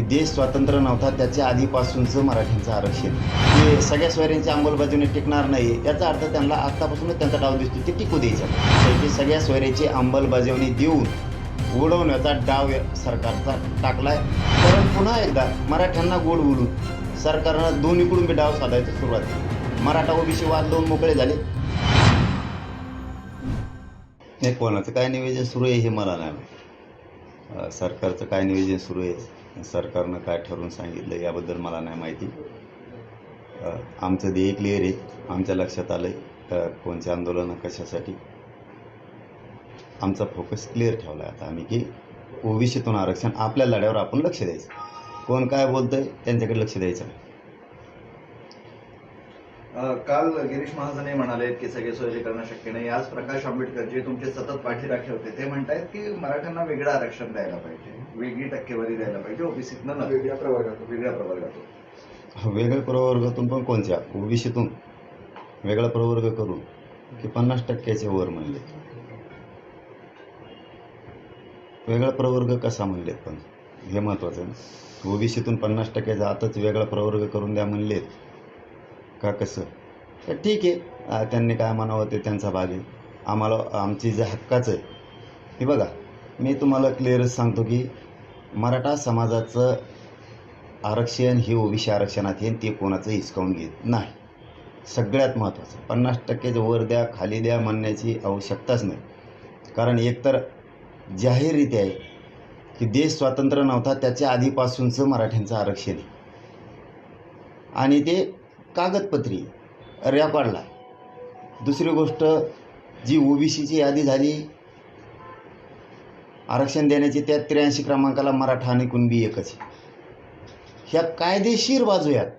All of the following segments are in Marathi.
की देश स्वातंत्र्य नव्हता त्याच्या आधीपासूनचं मराठ्यांचं आरक्षण. हे सगळ्या सोयऱ्यांची अंमलबजावणी टिकणार नाही याचा अर्थ त्यांना आत्तापासूनच त्यांचा डाव दिसतो ते टिकू द्यायचा. ते सगळ्या सोयऱ्याची अंमलबजावणी देऊन उडवण्याचा डाव सरकारचा टाकलाय. कारण पुन्हा एकदा मराठ्यांना गोड उडून सरकारनं दोन्हीकडून बी डाव साधायचं सुरुवात केली. मराठा ओबीसी वाद लावून मोकळे झाले. नाही कोणाचं काय निवेदन सुरू आहे हे मला नाही सरकारचं काय नियोजन सुरू आहे? सरकारनं काय ठरवून सांगितलं याबद्दल मला नाही माहिती. आमचं ध्येय क्लिअर आहे. आमच्या लक्षात आलं आहे कोणचे आंदोलनं कशासाठी? आमचा फोकस क्लिअर ठेवला आहे आता आम्ही की ओबीसीतून आरक्षण आपल्या लढ्यावर आपण लक्ष द्यायचं. कोण काय बोलतं आहे त्यांच्याकडे लक्ष द्यायचं नाही. काल गिरीश महाजनही म्हणाले की सगळे सोयरे करणं शक्य नाही. आज प्रकाश आंबेडकर जे तुमचे सतत पाठीराखे होते. ते म्हणतायत की मराठ्यांना वेगळं आरक्षण द्यायला पाहिजे. वेगळी टक्केवारी द्यायला पाहिजे. ओबीसीतनं न वेगळ्या प्रवर्गातून. वेगळ्या प्रवर्गातून. वेगळ्या प्रवर्गातून पण कोणत्या? ओबीसीतून. वेगळा प्रवर्ग करून. की पन्नास टक्क्याचे वर म्हणले. वेगळा प्रवर्ग कसा म्हणलेत पण? हे महत्वाचं आहे ओबीसीतून पन्नास टक्क्याचा आताच वेगळा प्रवर्ग करून द्या म्हणलेत. का कसं तर ठीक आहे. त्यांनी काय म्हणावं ते त्यांचा भाग आहे. आम्हाला आमची जे हक्काचं आहे हे बघा. मी तुम्हाला क्लिअरच सांगतो की मराठा समाजाचं आरक्षण हे ओबीसी आरक्षणात येईन ते कोणाचं हिसकावून घेत नाही. सगळ्यात महत्त्वाचं. पन्नास टक्केच वर द्या खाली द्या म्हणण्याची आवश्यकताच नाही. कारण एकतर जाहीररित्या आहे की देश स्वातंत्र्य नव्हता त्याच्या आधीपासूनचं मराठ्यांचं आरक्षण आहे. आणि ते कागदपत्री रेकॉर्डला. दुसरी गोष्ट जी ओबीसीची यादी झाली आरक्षण देण्याची त्या त्र्याऐंशी क्रमांकाला मराठा आणि कुणबी एकच. ह्या कायदेशीर बाजू आहेत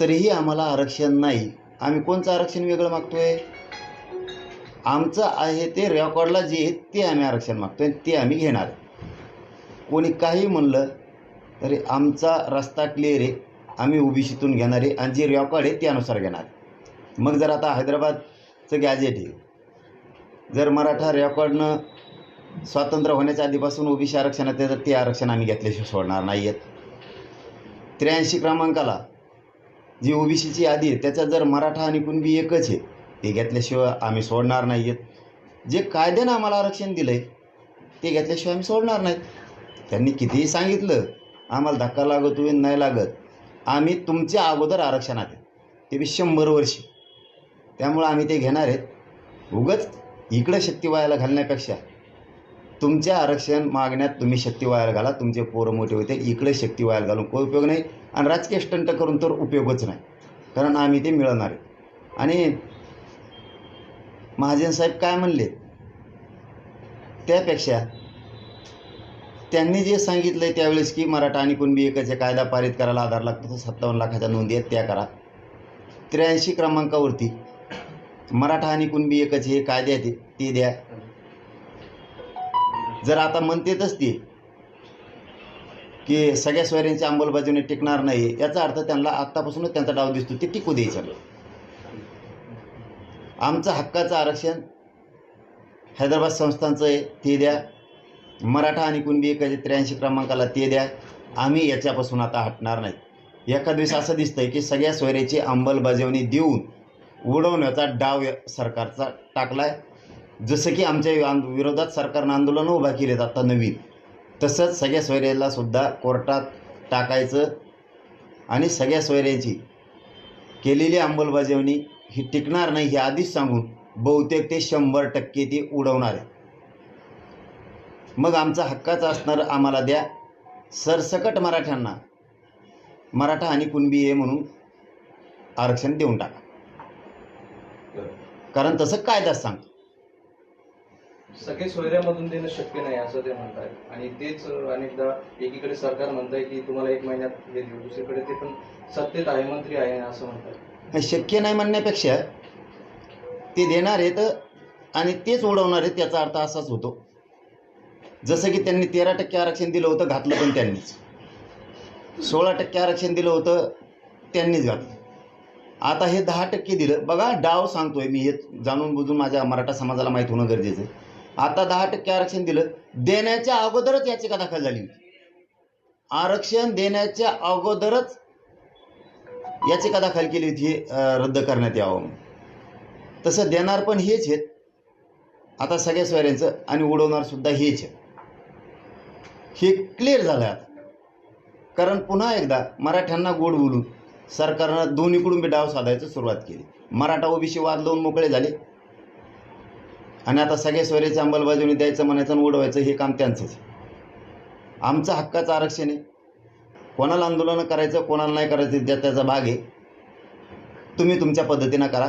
तरीही आम्हाला आरक्षण नाही. आम्ही कोणचं आरक्षण वेगळं मागतोय? आमचं आहे ते रेकॉर्डला जे आहे ते आम्ही आरक्षण मागतोय ते आम्ही घेणार. कोणी काही म्हणलं तरी आमचा रस्ता क्लिअर आहे. आम्ही ओबीसीतून घेणार आहे आणि जे रेकॉर्ड आहे त्यानुसार घेणार. मग जर आता हैदराबादचं गॅजेट आहे. जर मराठा रेकॉर्डनं स्वातंत्र्य होण्याच्या आधीपासून ओबीसी आरक्षणात आहे तर ते आरक्षण आम्ही घेतल्याशिवाय सोडणार नाही आहेत त्र्याऐंशी क्रमांकाला जी ओबीसीची यादी आहे त्याचा जर मराठा आणि कुणबी एकच आहे ते घेतल्याशिवाय आम्ही सोडणार नाही आहेत जे कायद्यानं आम्हाला आरक्षण दिलं आहे ते घेतल्याशिवाय आम्ही सोडणार नाहीत. त्यांनी कितीही सांगितलं आम्हाला धक्का लागत होईल नाही लागत. आम्ही तुमच्या अगोदर आरक्षणात आहे. ते बी शंभर वर्षी. त्यामुळं आम्ही ते घेणार आहेत. उगच इकडं शक्ती वायाला घालण्यापेक्षा तुमचे आरक्षण मागण्यात तुम्ही शक्ती वायाला घाला. तुमचे पोरं मोठे होते इकडे शक्ती वायाला घालून काही उपयोग नाही. आणि राजकीय स्टंट करून तर उपयोगच नाही. कारण आम्ही ते मिळवणार आहे आणि महाजन साहेब काय म्हणले? त्यापेक्षा त्यांनी जे सांगितलं आहे त्यावेळेस की मराठा आणि कुणबी एकाचा कायदा पारित करायला आधार लागतो तर सत्तावन्न लाखाच्या नोंदी आहेत त्या करा. त्र्याऐंशी क्रमांकावरती मराठा आणि कुणबी एकच हे कायदे आहेत ते द्या. जर आता म्हणतेतच ते की सगळ्या सोयऱ्यांची अंमलबजावणी टिकणार नाही याचा अर्थ त्यांना आत्तापासूनच त्यांचा डाव दिसतो ते टिकू द्यायचं. आमचं हक्काचं आरक्षण हैदराबाद संस्थांचं आहे ते द्या. मराठा आणि कुणबी एकाचे त्र्याऐंशी क्रमांकाला ते द्या. आम्ही याच्यापासून आता हटणार नाही. एका दिवस असं दिसतंय की सगळ्या सोयऱ्याची अंमलबजावणी देऊन उडवण्याचा डाव सरकारचा टाकलाय. जसं की आमच्या विरोधात सरकारनं आंदोलनं उभा केलेत आता नवीन. तसंच सगळ्या सोयऱ्याला सुद्धा कोर्टात टाकायचं आणि सगळ्या सोयऱ्याची केलेली अंमलबजावणी ही टिकणार नाही हे आधीच सांगून बहुतेक ते शंभर टक्के ते उडवणार आहे. मग आमचा हक्काचा असणार आम्हाला द्या. सरसकट मराठ्यांना मराठा आणि कुणबी आहे म्हणून आरक्षण देऊन टाका. कारण तसं कायदाच सांगतो. सगळे सोयऱ्यामधून देणं शक्य नाही असं ते म्हणतात आणि तेच अनेकदा एकीकडे सरकार म्हणतंय की तुम्हाला एक महिन्यात हे देऊ दुसरीकडे ते पण सत्तेत आहे मंत्री आहे असं म्हणतात. शक्य नाही म्हणण्यापेक्षा ते देणार आहेत आणि तेच उडवणार आहेत त्याचा अर्थ असाच होतो. जसं की त्यांनी तेरा टक्के आरक्षण दिलं होतं घातलं पण त्यांनीच. सोळा टक्के आरक्षण दिलं होतं त्यांनीच घातलं. आता हे दहा टक्के दिलं. बघा डाव सांगतोय मी हे जाणून बुजून माझ्या मराठा समाजाला माहीत होणं गरजेचं आहे. आता दहा टक्के आरक्षण दिलं देण्याच्या अगोदरच याचिका दाखल झाली होती. आरक्षण देण्याच्या अगोदरच याचिका दाखल केली होती रद्द करण्यात यावं तसं देणार पण हेच आहेत. आता सगळ्या सोयऱ्यांचं आणि उडवणार सुद्धा हेच आहे हे क्लिअर झालं आता. कारण पुन्हा एकदा मराठ्यांना गोड बोलून सरकारनं दोन्हीकडून बी डाव साधायचं सुरुवात केली. मराठा ओबीसी वाद लावून मोकळे झाले. आणि आता सगळ्या स्वरेचे अंमलबजावणी द्यायचं म्हणायचं आणि उडवायचं हे काम त्यांचंच आमचं हक्काचं आरक्षण आहे. कोणाला आंदोलनं करायचं कोणाला नाही करायचं त्या त्याचा भाग आहे. तुम्ही तुमच्या पद्धतीनं करा.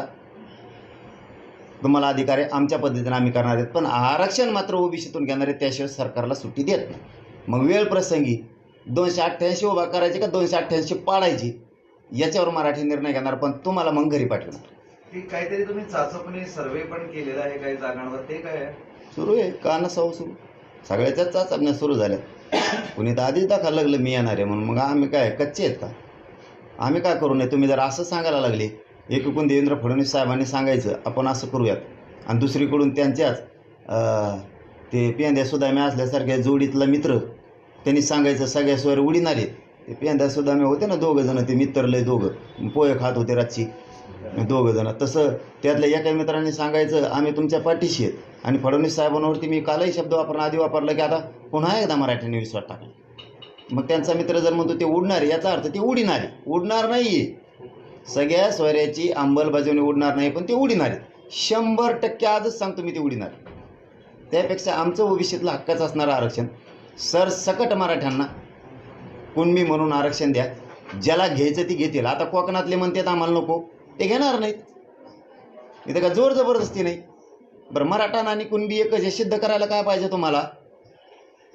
तुम्हाला अधिकार आहे आमच्या पद्धतीनं आम्ही करणार आहेत. पण आरक्षण मात्र ओबीसीतून घेणार आहे त्याशिवाय सरकारला सुट्टी देत नाही. मग वेळ प्रसंगी दोनशे अठ्ठ्याऐंशी उभा करायची का दोनशे अठ्ठ्याऐंशी पाडायची? याच्यावर मराठी निर्णय घेणार पण तुम्हाला मग घरी पाठवणार. काहीतरी तुम्ही चाचपणी सर्वे पण केलेला आहे काही जागांवर ते काय आहे? सुरू आहे का नसावं सुरू. सगळ्याच्याच चाचपण्या सुरू झाल्यात कुणी तर आधीच दाखवा लागलं मी येणार आहे म्हणून. मग आम्ही काय कच्चे आहेत का? आम्ही काय करू नये? तुम्ही जर असं सांगायला लागले एकीकडून देवेंद्र फडणवीस साहेबांनी सांगायचं आपण असं करूयात. आणि दुसरीकडून त्यांच्याच ते पेंद्या सुदामे असल्यासारख्या जोडीतला मित्र त्यांनी सांगायचं सगळ्या सोयर उडीणार आहेत ते पेंद्या आम्ही होते ना दोघं जण ते मित्र लय दोघं. पोहे खात होते रातची. दोघं जण. तसं त्यातल्या एका मित्राने सांगायचं आम्ही तुमच्या पाठीशी आहेत. आणि फडणवीस साहेबांवरती मी कालही शब्द वापरणं आधी वापरला की आता पुन्हा एकदा मराठीने विश्वास टाकला. मग त्यांचा मित्र जर म्हणतो ते उडणार याचा अर्थ ते उडीणारे उडणार नाही सगळ्या स्वैर्याची अंमलबजावणी उडणार नाही पण ते उडीणारे शंभर टक्के आजच सांगतो मी ते उडीणार त्यापेक्षा आमचं ओबीसीतलं हक्काचं असणारं आरक्षण. सरसकट मराठ्यांना. कुणबी म्हणून आरक्षण द्या. ज्याला घ्यायचं ती घेतील. आता कोकणातले म्हणतात आम्हाला नको. ते घेणार नाहीत. इथं का जोर जबरदस्ती नाही? बरं मराठा आणि कुणबी एकच हे सिद्ध करायला काय पाहिजे तुम्हाला?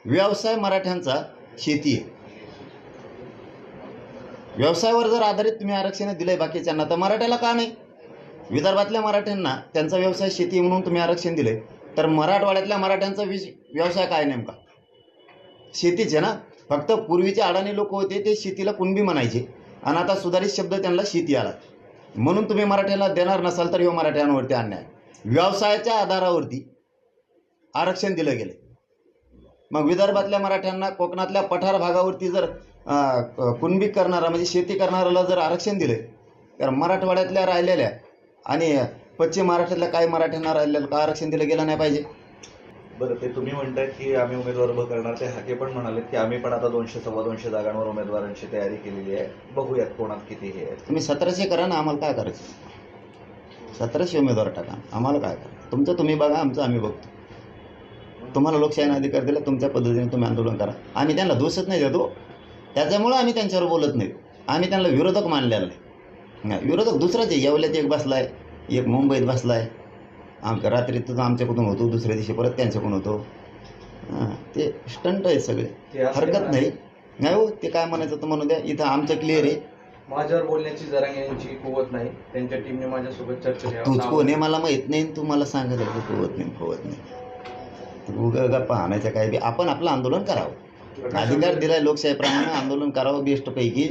व्यवसाय मराठ्यांचा शेती आहे. व्यवसायावर जर आधारित तुम्ही आरक्षण दिलंय बाकीच्यांना तर मराठ्याला का नाही? विदर्भातल्या मराठ्यांना त्यांचा व्यवसाय शेती म्हणून तुम्ही आरक्षण दिलंय. तर मराठवाड्यातल्या मराठ्यांचा विश व्यवसाय काय नेमका? शेतीच आहे ना. फक्त पूर्वीचे अडाणी लोक होते ते शेतीला कुणबी म्हणायचे. आणि आता सुधारित शब्द त्यांना शेती आला. म्हणून तुम्ही मराठ्याला देणार नसाल तर ह्यो मराठ्यांवरती अन्याय. व्यवसायाच्या आधारावरती आरक्षण दिलं गेलं. मग विदर्भातल्या मराठ्यांना कोकणातल्या पठार भागावरती जर कुणबी करणारा म्हणजे शेती करणाऱ्याला जर आरक्षण दिलं तर मराठवाड्यातल्या राहिलेल्या आणि पश्चिम महाराष्ट्रातल्या काही मराठ्यांना राहिलेलं का आरक्षण दिलं गेलं नाही पाहिजे? बरं ते तुम्ही म्हणताय की आम्ही उमेदवार उभं करणार ते हाके पण म्हणाले की आम्ही पण आता दोनशे सव्वा दोनशे जागांवर उमेदवारांची तयारी केलेली आहे. बघूयात कोणात किती हे आहे तुम्ही सतराशे करा ना आम्हाला काय करायचं? सतराशे उमेदवार टाका. आम्हाला काय करा तुमचं तुम्ही बघा आमचं आम्ही बघतो. तुम्हाला लोकशाहीने अधिकार दिला तुमच्या पद्धतीने तुम्ही आंदोलन करा. आम्ही त्यांना दोषच नाही देतो. त्याच्यामुळं आम्ही त्यांच्यावर बोलत नाही. आम्ही त्यांना विरोधक मानलेला नाही. विरोधक दुसराच आहे. येवल्यात एक बसला आहे एक मुंबईत बसला आहे रात्री तर आमच्याकडून होतो दुसऱ्या दिवशी परत त्यांच्याकडून होतो. हां ते स्टंट आहेत सगळे. हरकत. नाही. नाही. हो ते काय म्हणायचं तर म्हणू द्या इथं आमचं क्लिअर आहे. माझ्यावर बोलण्याची जरा यांची कुवत नाही. त्यांच्या टीमने माझ्यासोबत चर्चा. तूच कोण आहे मला माहीत नाही तू मला सांगत आहे तू होत नाही होत नाही. उगा गप्पा आणायचं काय बी आपण आपलं आंदोलन करावं. अधिकार दिलाय लोकशाहीप्रमाणे आंदोलन करावं बेस्टपैकी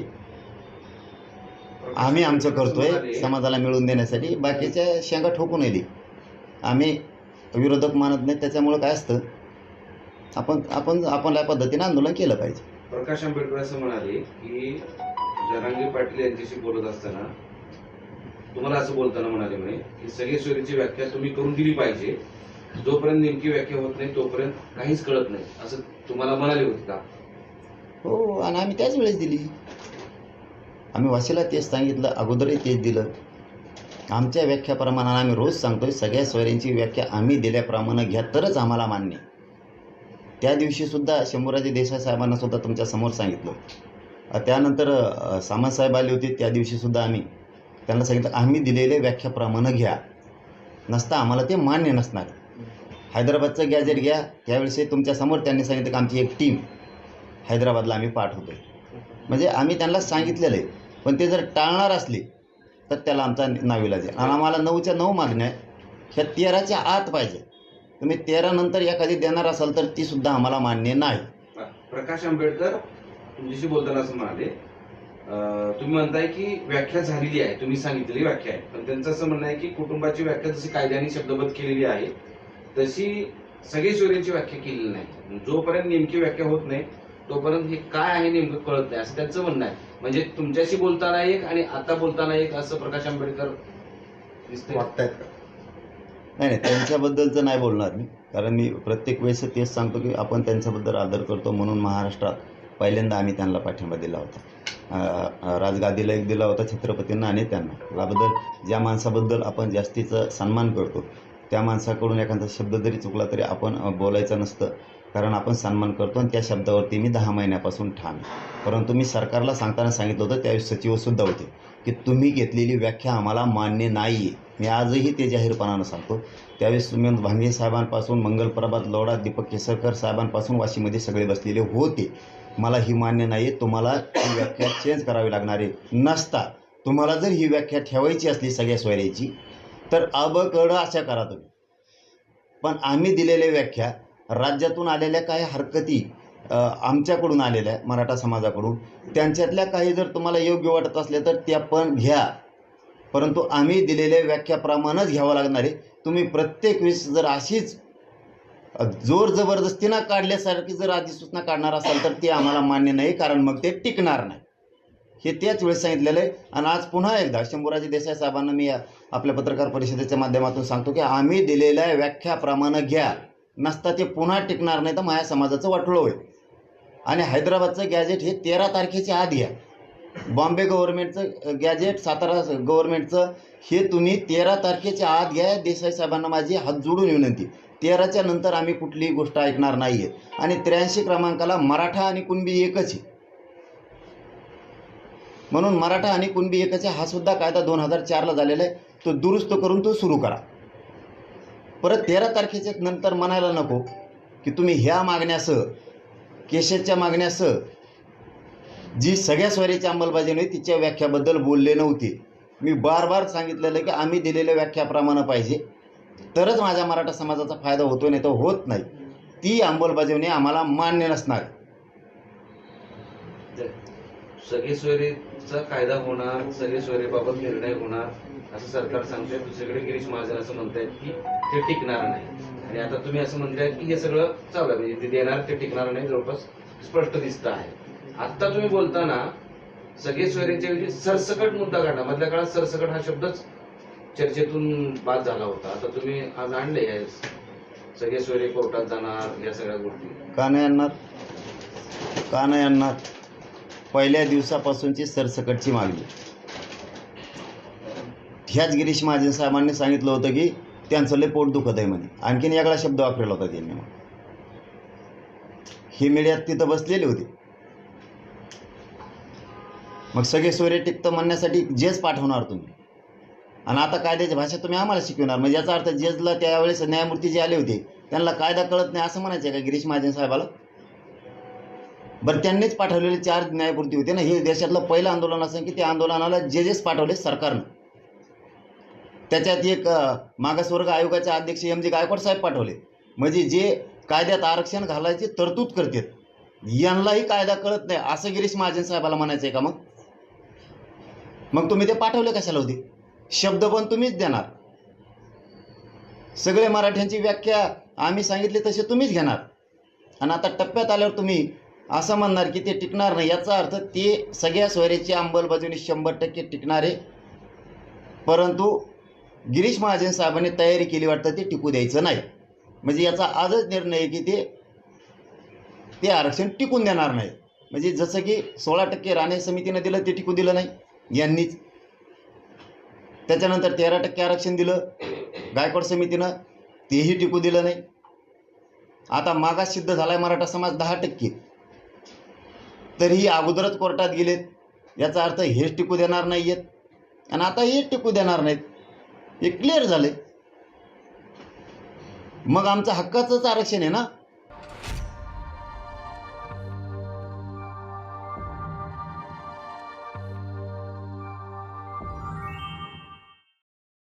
आम्ही आमचं करतोय समाजाला मिळवून देण्यासाठी. बाकीच्या शेंगा ठोकून येईल आम्ही विरोधक मानत नाही त्याच्यामुळं काय असतं? आपण आपण आपण या पद्धतीने आंदोलन केलं पाहिजे. प्रकाश आंबेडकर असं म्हणाले की जरांगी पाटील यांच्याशी बोलत असताना तुम्हाला असं बोलताना म्हणाले म्हणे की सगळे सोयरीची व्याख्या तुम्ही करून दिली पाहिजे. जोपर्यंत नेमकी व्याख्या होत नाही तोपर्यंत काहीच कळत नाही असं तुम्हाला म्हणाले होते का? हो आणि आम्ही त्याच वेळेस दिली. आम्ही वाशीला तेच सांगितलं अगोदरही तेच दिलं. आमच्या व्याख्याप्रमाणे आम्ही रोज सांगतोय सगळ्या स्वैऱ्यांची व्याख्या आम्ही दिल्याप्रमाणे घ्या तरच आम्हाला मान्य. त्या दिवशीसुद्धा शंभूराजे देसाई साहेबांना सुद्धा तुमच्यासमोर सांगितलं. त्यानंतर सामंतसाहेब आले होते त्या दिवशीसुद्धा आम्ही त्यांना सांगितलं आम्ही दिलेल्या व्याख्याप्रमाणे घ्या. नसता आम्हाला ते मान्य नसणार. हैदराबादचं गॅजेट घ्या त्यावेळेस तुमच्यासमोर त्यांनी सांगितलं की आमची एक टीम हैदराबादला आम्ही पाठवतो म्हणजे आम्ही त्यांना सांगितलेलं आहे पण ते जर टाळणार असले तर त्याला आमचा नावीला आहे. आणि आम्हाला नऊच्या नऊ मागण्या ह्या तेराच्या आत पाहिजे. तुम्ही तेरा नंतर एखादी देणार असाल तर ती सुद्धा आम्हाला मान्य नाही. प्रकाश आंबेडकर तुमच्याशी बोलताना असं म्हणाले तुम्ही म्हणताय की व्याख्या झालेली आहे. तुम्ही सांगितलेली व्याख्या आहे. पण त्यांचं असं म्हणणं आहे की कुटुंबाची व्याख्या जशी कायद्याने शब्दबद्ध केलेली आहे तशी सगळी सोयरीची व्याख्या केलेली नाही. जोपर्यंत नेमकी व्याख्या होत नाही तोपर्यंत हे काय आहे नेमकं कळत नाही. असं त्यांचं म्हणणं आहे. म्हणजे तुमच्याशी बोलताना एक आणि आता बोलताना एक असं प्रकाश आंबेडकर दिसतंय. वाटतायत का? नाही नाही. त्यांच्याबद्दलचं नाही बोलणार मी. कारण मी प्रत्येक वेळेस तेच सांगतो की आपण त्यांच्याबद्दल आदर करतो म्हणून महाराष्ट्रात पहिल्यांदा आम्ही त्यांना पाठिंबा दिला होता. राजगादीला एक दिला होता छत्रपतींना आणि त्यांना. याबद्दल ज्या माणसाबद्दल आपण जास्तीचा सन्मान करतो त्या माणसाकडून एखादा शब्द जरी चुकला तरी आपण बोलायचं नसतं. कारण आपण सन्मान करतो आणि त्या शब्दावरती मी दहा महिन्यापासून ठाम परंतु मी सरकारला सांगताना सांगितलं होतं त्यावेळी सचिवसुद्धा होते की तुम्ही घेतलेली व्याख्या आम्हाला मान्य नाही आहे मी आजही ते जाहीरपणानं सांगतो. त्यावेळेस तुम्ही भांगे साहेबांपासून मंगलप्रभात लोडा दीपक केसरकर साहेबांपासून वाशीमध्ये सगळे बसलेले होते. मला ही मान्य नाही आहे तुम्हाला ही व्याख्या चेंज करावी लागणार आहे नसता. तुम्हाला जर ही व्याख्या ठेवायची असली सगळ्या सोयऱ्याची तर अबकडं अशा करा तुम्ही. पण आम्ही दिलेल्या व्याख्या राज्यातून आलेल्या काही हरकती आमच्याकडून आलेल्या मराठा समाजाकडून. त्यांच्यातल्या काही जर तुम्हाला योग्य वाटत असल्या तर त्या पण घ्या. परंतु आम्ही दिलेल्या व्याख्याप्रमाणेच घ्यावं लागणार आहे. तुम्ही प्रत्येक वेळेस जर अशीच जोर जबरदस्तीनं काढल्यासारखी जर अधिसूचना काढणार असाल तर ते आम्हाला मान्य नाही कारण मग ते टिकणार नाही. हे त्याच वेळेस सांगितलेलं आहे. आणि आज पुन्हा एकदा शंभूराजी देसाई साहेबांना मी या- आपल्या पत्रकार परिषदेच्या माध्यमातून सांगतो की आम्ही दिलेल्या व्याख्याप्रमाणे घ्या. नसता ते पुन्हा टिकणार नाही तर माझ्या समाजाचं वाटोळं होईल. आणि हैदराबादचं गॅजेट हे तेरा तारखेच्या आत घ्या बॉम्बे गव्हर्नमेंटचं गॅजेट सातारा गव्हर्नमेंटचं हे तुम्ही तेरा तारखेच्या आत घ्या देसाई साहेबांना माझी हात जोडून विनंती. तेराच्या नंतर आम्ही कुठलीही गोष्ट ऐकणार नाही आहे आणि त्र्याऐंशी क्रमांकाला मराठा आणि कुणबी एकच आहे. म्हणून मराठा आणि कुणबी एकच आहे हा सुद्धा कायदा दोन हजार चारला झालेला आहे. तो दुरुस्त करून तो सुरू करा. परत तेरा तारखेच्या नंतर म्हणायला नको की तुम्ही ह्या मागण्यासह केशेच्या मागण्यासह जी सगळ्या स्वारीची अंमलबजावणी तिच्या व्याख्याबद्दल बोलले नव्हते. मी बार बार सांगितलेलं की आम्ही दिलेल्या व्याख्याप्रमाणे पाहिजे. तरच माझ्या मराठा समाजाचा फायदा होतो नाही तर होत नाही. ती अंमलबजावणी आम्हाला मान्य नसणार. सगळे चा कायदा होणार सगळे सोयरीबाबत निर्णय होणार असं सरकार सांगतंय. दुसरीकडे गिरीश महाजन असं म्हणतायत की ते टिकणार नाही. आणि आता तुम्ही असं म्हणताय की हे सगळं चालू आहे. म्हणजे ते देणार ते टिकणार नाही जवळपास स्पष्ट दिसत आहे. आता तुम्ही बोलताना सगळे सोयरीच्या ऐवजी सरसकट मुद्दा काढला मधल्या काळात सरसकट हा शब्दच चर्चेतून बाद झाला होता. आता तुम्ही आज आणले सगळे सोयरे कोर्टात जाणार या सगळ्या गोष्टी. का नाही आणणार? का नाही आणणार? पहिल्या दिवसापासूनची सरसकटची मागणी. ह्याच गिरीश महाजन साहेबांनी सांगितलं होतं की त्यांचं लय पोट दुखत आहे म्हणे. आणखीन वेगळा शब्द वापरला होता त्यांनी मग. हे मीडियात तिथं बसलेली होती. मग सगळे सोयरे टिकतं म्हणण्यासाठी जेज पाठवणार तुम्ही. आणि आता कायद्याची भाषा तुम्ही आम्हाला शिकवणार. म्हणजे याचा अर्थ जेजला त्यावेळेस न्यायमूर्ती जे आले होते त्यांना कायदा कळत नाही असं म्हणायचं आहे का गिरीश महाजन साहेबाला? बरं त्यांनीच पाठवलेले चार न्यायपूर्ती होते ना. हे देशातलं पहिलं आंदोलन असं की त्या आंदोलनाला जजेस पाठवले सरकारनं. त्याच्यात एक मागासवर्ग आयोगाचे अध्यक्ष एम जी गायकवाड साहेब पाठवले. म्हणजे जे कायद्यात आरक्षण घालायची तरतूद करतात. यांनाही कायदा कळत नाही. असं गिरीश महाजन साहेबाला म्हणायचं आहे का मग? मग तुम्ही ते पाठवले कशाला होते? शब्द पण तुम्हीच देणार. सगळे मराठ्यांची व्याख्या आम्ही सांगितली तसे तुम्हीच घेणार. आणि आता टप्प्यात आल्यावर तुम्ही असं म्हणणार की ते टिकणार नाही. याचा अर्थ ते सगळ्या सोयऱ्याची अंमलबजावणी शंभर टक्के टिकणार आहे. परंतु गिरीश महाजन साहेबांनी तयारी केली वाटतं ते टिकू द्यायचं नाही. म्हणजे याचा आजच निर्णय आहे की ते ते आरक्षण टिकून देणार नाही. म्हणजे जसं की सोळा टक्के राणे समितीनं दिलं ते टिकून दिलं नाही. यांनीच. त्याच्यानंतर तेरा टक्के आरक्षण दिलं. गायकवाड समितीनं तेही टिकू दिलं नाही. आता मागास सिद्ध झालाय मराठा समाज दहा टक्के. तरीही अगोदरच कोर्टात गेलेत. याचा अर्थ हेच टिकू देणार नाही आहेत आणि आता हेच टिकू देणार नाहीत. हे क्लिअर झाले मग आमचं हक्काचंच आरक्षण आहे ना?